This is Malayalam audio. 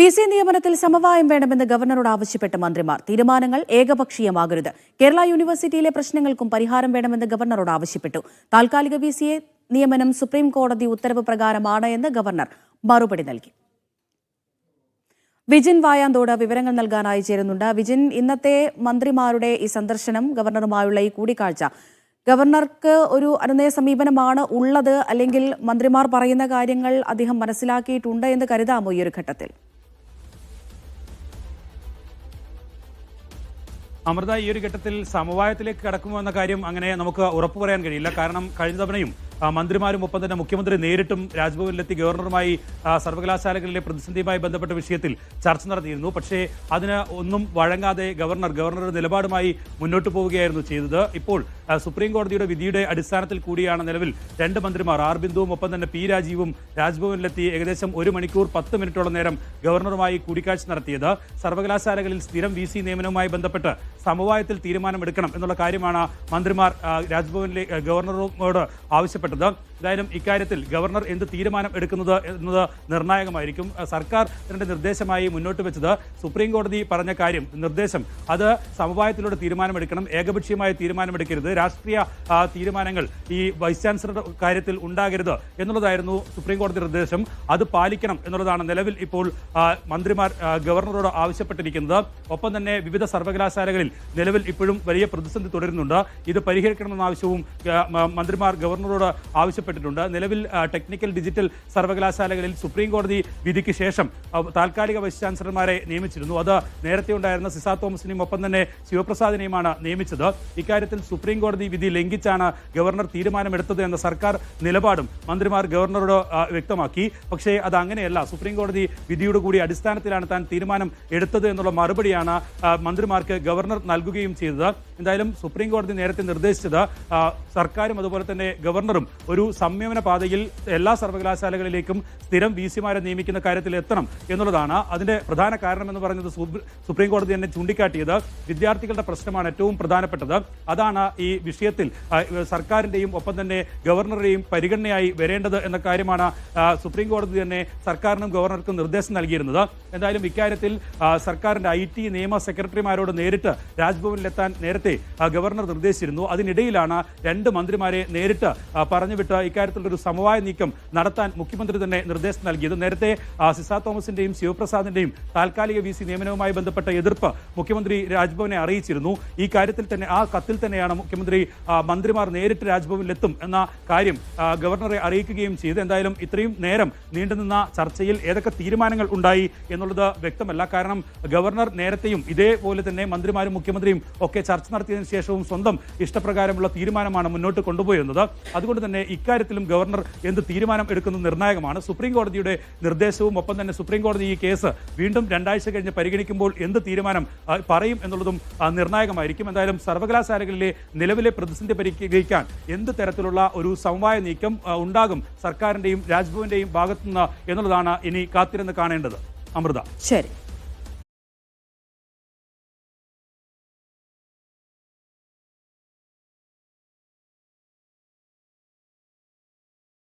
വി സി നിയമനത്തിൽ സമവായം വേണമെന്ന് ഗവർണറോട് ആവശ്യപ്പെട്ട മന്ത്രിമാർ. തീരുമാനങ്ങൾ ഏകപക്ഷീയമാകരുത്. കേരള യൂണിവേഴ്സിറ്റിയിലെ പ്രശ്നങ്ങൾക്കും പരിഹാരം വേണമെന്ന് ഗവർണറോട് ആവശ്യപ്പെട്ടു. താൽക്കാലിക വി സി നിയമനം സുപ്രീം കോടതി ഉത്തരവ് പ്രകാരമാണ് എന്ന് ഗവർണർ മറുപടി നൽകി. വിജിൻ വായാന്തോട് വിവരങ്ങൾ നൽകാനായി ചേരുന്നുണ്ട്. വിജിൻ ഇന്നത്തെ മന്ത്രിമാരുടെ ഈ സന്ദർശനം ഗവർണറുമായുള്ള ഈ കൂടിക്കാഴ്ച ഗവർണർക്ക് ഒരു അനുനയ സമീപനമാണ് ഉള്ളത് അല്ലെങ്കിൽ മന്ത്രിമാർ പറയുന്ന കാര്യങ്ങൾ അദ്ദേഹം മനസ്സിലാക്കിയിട്ടുണ്ട് എന്ന് കരുതാമോ ഈ ഒരു ഘട്ടത്തിൽ? അമൃത ഈ ഒരു ഘട്ടത്തിൽ സമവായത്തിലേക്ക് കടക്കുമോ എന്ന കാര്യം അങ്ങനെ നമുക്ക് ഉറപ്പു പറയാൻ കഴിയില്ല. കാരണം കഴിഞ്ഞ തവണയും മന്ത്രിമാരും ഒപ്പം തന്നെ മുഖ്യമന്ത്രി നേരിട്ടും രാജ്ഭവനിലെത്തി ഗവർണറുമായി സർവകലാശാലകളിലെ പ്രതിസന്ധിയുമായി ബന്ധപ്പെട്ട വിഷയത്തിൽ ചർച്ച നടത്തിയിരുന്നു. പക്ഷേ അതിന് ഒന്നും വഴങ്ങാതെ ഗവർണർ ഗവർണറുടെ നിലപാടുമായി മുന്നോട്ട് പോവുകയായിരുന്നു ചെയ്തത്. ഇപ്പോൾ സുപ്രീം കോടതിയുടെ വിധിയുടെ അടിസ്ഥാനത്തിൽ കൂടിയാണ് നിലവിൽ രണ്ട് മന്ത്രിമാർ. ആർ ബിന്ദുവും ഒപ്പം തന്നെ പി രാജീവും രാജ്ഭവനിലെത്തി ഏകദേശം ഒരു മണിക്കൂർ പത്ത് മിനിറ്റോളം നേരം ഗവർണറുമായി കൂടിക്കാഴ്ച നടത്തിയത്. സർവകലാശാലകളിൽ സ്ഥിരം വി സി നിയമനവുമായി ബന്ധപ്പെട്ട് സമവായത്തിൽ തീരുമാനമെടുക്കണം എന്നുള്ള കാര്യമാണ് മന്ത്രിമാർ രാജ്ഭവനിലെ ഗവർണറോട് ആവശ്യപ്പെട്ടത്. പ്രധാനപ്പെട്ടതാണ് എന്തായാലും ഇക്കാര്യത്തിൽ ഗവർണർ എന്ത് തീരുമാനം എടുക്കുന്നത് എന്നത് നിർണായകമായിരിക്കും. സർക്കാർ തന്റെ നിർദ്ദേശമായി മുന്നോട്ട് വെച്ചത് സുപ്രീം കോടതി പറഞ്ഞ കാര്യം നിർദ്ദേശം അത് സമവായത്തിലൂടെ തീരുമാനമെടുക്കണം. ഏകപക്ഷീയമായ തീരുമാനമെടുക്കരുത്. രാഷ്ട്രീയ തീരുമാനങ്ങൾ ഈ വൈസ് ചാൻസലറുടെ കാര്യത്തിൽ ഉണ്ടാകരുത് എന്നുള്ളതായിരുന്നു സുപ്രീം കോടതി നിർദ്ദേശം. അത് പാലിക്കണം എന്നുള്ളതാണ് നിലവിൽ ഇപ്പോൾ മന്ത്രിമാർ ഗവർണറോട് ആവശ്യപ്പെട്ടിരിക്കുന്നത്. ഒപ്പം തന്നെ വിവിധ സർവകലാശാലകളിൽ നിലവിൽ ഇപ്പോഴും വലിയ പ്രതിസന്ധി തുടരുന്നുണ്ട്. ഇത് പരിഹരിക്കണമെന്ന ആവശ്യവും മന്ത്രിമാർ ഗവർണറോട് ആവശ്യപ്പെട്ടിട്ടുണ്ട് നിലവിൽ ടെക്നിക്കൽ ഡിജിറ്റൽ സർവകലാശാലകളിൽ സുപ്രീം കോടതി വിധിക്ക് ശേഷം താൽക്കാലിക വൈസ് ചാൻസലർമാരെ നിയമിച്ചിരുന്നു. അത് നേരത്തെ ഉണ്ടായിരുന്ന സിസാ തോമസിനെയും ഒപ്പം തന്നെ ശിവപ്രസാദിനെയുമാണ് നിയമിച്ചത്. ഇക്കാര്യത്തിൽ സുപ്രീം കോടതി വിധി ലംഘിച്ചാണ് ഗവർണർ തീരുമാനമെടുത്തത് എന്ന സർക്കാർ നിലപാടും മന്ത്രിമാർ ഗവർണറോട് വ്യക്തമാക്കി. പക്ഷേ അത് അങ്ങനെയല്ല. സുപ്രീം കോടതി വിധിയുടെ കൂടി അടിസ്ഥാനത്തിലാണ് താൻ തീരുമാനം എടുത്തത് എന്നുള്ള മറുപടിയാണ് മന്ത്രിമാർക്ക് ഗവർണർ നൽകുകയും ചെയ്തത്. എന്തായാലും സുപ്രീം കോടതി നേരത്തെ നിർദ്ദേശിച്ചത് സർക്കാരും അതുപോലെ തന്നെ ഗവർണറും ഒരു സംയമന പാതയിൽ എല്ലാ സർവകലാശാലകളിലേക്കും സ്ഥിരം വി സിമാരെ നിയമിക്കുന്ന കാര്യത്തിൽ എത്തണം എന്നുള്ളതാണ് അതിന്റെ പ്രധാന കാരണം എന്ന് പറയുന്നത് സുപ്രീം കോടതി തന്നെ ചൂണ്ടിക്കാട്ടിയത്. വിദ്യാർത്ഥികളുടെ പ്രശ്നമാണ് ഏറ്റവും പ്രധാനപ്പെട്ടത്. അതാണ് ഈ വിഷയത്തിൽ സർക്കാരിന്റെയും ഒപ്പം തന്നെ ഗവർണറുടെയും പരിഗണനയായി വരേണ്ടത് എന്ന കാര്യമാണ് സുപ്രീം കോടതി തന്നെ സർക്കാരിനും ഗവർണർക്കും നിർദ്ദേശം നൽകിയിരുന്നത്. എന്തായാലും ഇക്കാര്യത്തിൽ സർക്കാരിന്റെ ഐ ടി നിയമ സെക്രട്ടറിമാരോട് നേരിട്ട് രാജ്ഭവനിലെത്താൻ നേരത്തെ ഗവർണർ നിർദ്ദേശിച്ചിരുന്നു. അതിനിടയിലാണ് രണ്ട് മന്ത്രിമാരെ നേരിട്ട് പറഞ്ഞുവിട്ട് ഇക്കാര്യത്തിലുള്ള ഒരു സമവായ നീക്കം നടത്താൻ മുഖ്യമന്ത്രി തന്നെ നിർദ്ദേശം നൽകിയത്. നേരത്തെ സിസ തോമസിന്റെയും ശിവപ്രസാദിന്റെയും താൽക്കാലിക വി സി നിയമനവുമായി ബന്ധപ്പെട്ട എതിർപ്പ് മുഖ്യമന്ത്രി രാജ്ഭവനെ അറിയിച്ചിരുന്നു. ഈ കാര്യത്തിൽ തന്നെ ആ കത്തിൽ തന്നെയാണ് മുഖ്യമന്ത്രി മന്ത്രിമാർ നേരിട്ട് രാജ്ഭവനിലെത്തും എന്ന കാര്യം ഗവർണറെ അറിയിക്കുകയും ചെയ്ത്. എന്തായാലും ഇത്രയും നേരം നീണ്ടുനിന്ന ചർച്ചയിൽ ഏതൊക്കെ തീരുമാനങ്ങൾ ഉണ്ടായി എന്നുള്ളത് വ്യക്തമല്ല. കാരണം ഗവർണർ നേരത്തെയും ഇതേപോലെ തന്നെ മന്ത്രിമാരും മുഖ്യമന്ത്രിയും ഒക്കെ ചർച്ച നടത്തിയതിനു ശേഷവും സ്വന്തം ഇഷ്ടപ്രകാരമുള്ള തീരുമാനമാണ് മുന്നോട്ട് കൊണ്ടുപോയിരുന്നത്. അതുകൊണ്ട് തന്നെ ഇക്കാര്യത്തിലും ഗവർണർ എന്ത് തീരുമാനം എടുക്കുന്നത് നിർണായകമാണ്. സുപ്രീം കോടതിയുടെ നിർദ്ദേശവും ഒപ്പം തന്നെ സുപ്രീം കോടതി ഈ കേസ് വീണ്ടും രണ്ടാഴ്ച കഴിഞ്ഞ് പരിഗണിക്കുമ്പോൾ എന്ത് തീരുമാനം പറയും എന്നുള്ളതും നിർണായകമായിരിക്കും. എന്തായാലും സർവകലാശാലകളിലെ നിലവിലെ പ്രതിസന്ധി പരിഹരിക്കാൻ എന്ത് തരത്തിലുള്ള ഒരു സമവായ നീക്കം ഉണ്ടാകും സർക്കാരിന്റെയും രാജ്ഭവന്റെയും ഭാഗത്തുനിന്ന് എന്നുള്ളതാണ് ഇനി കാത്തിരുന്ന് കാണേണ്ടത്. അമൃത. ശരി.